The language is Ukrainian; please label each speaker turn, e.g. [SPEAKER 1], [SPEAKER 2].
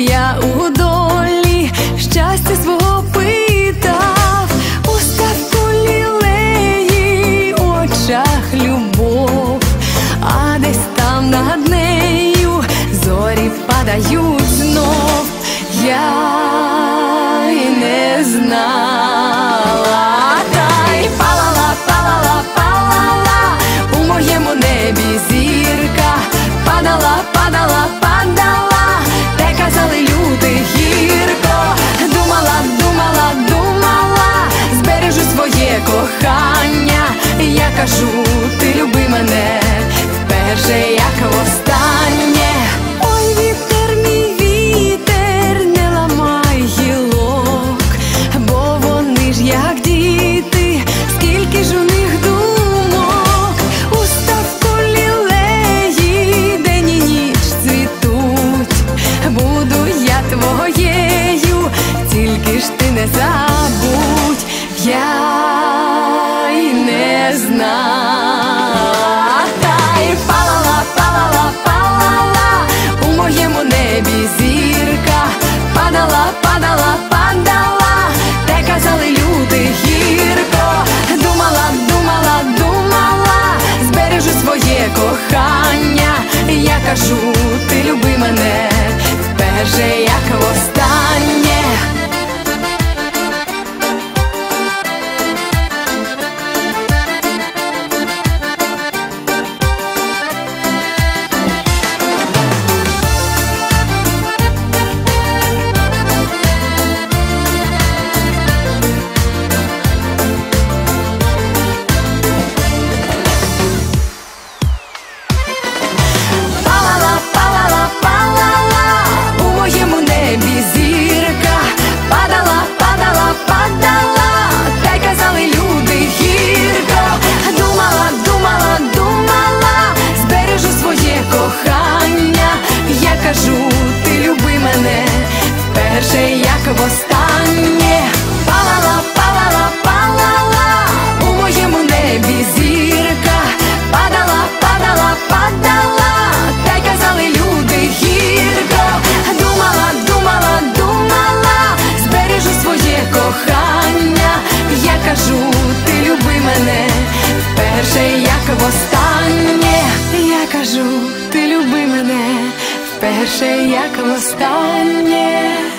[SPEAKER 1] я у долі щастя свого. Я й не знала. Та й палала, палала, палала. У моєму небі зірка, падала, падала, падала, те казали люди гірко, думала, думала, думала, збережу своє кохання. Я кажу, мене вперше, як востаннє. Вперше, як востаннє.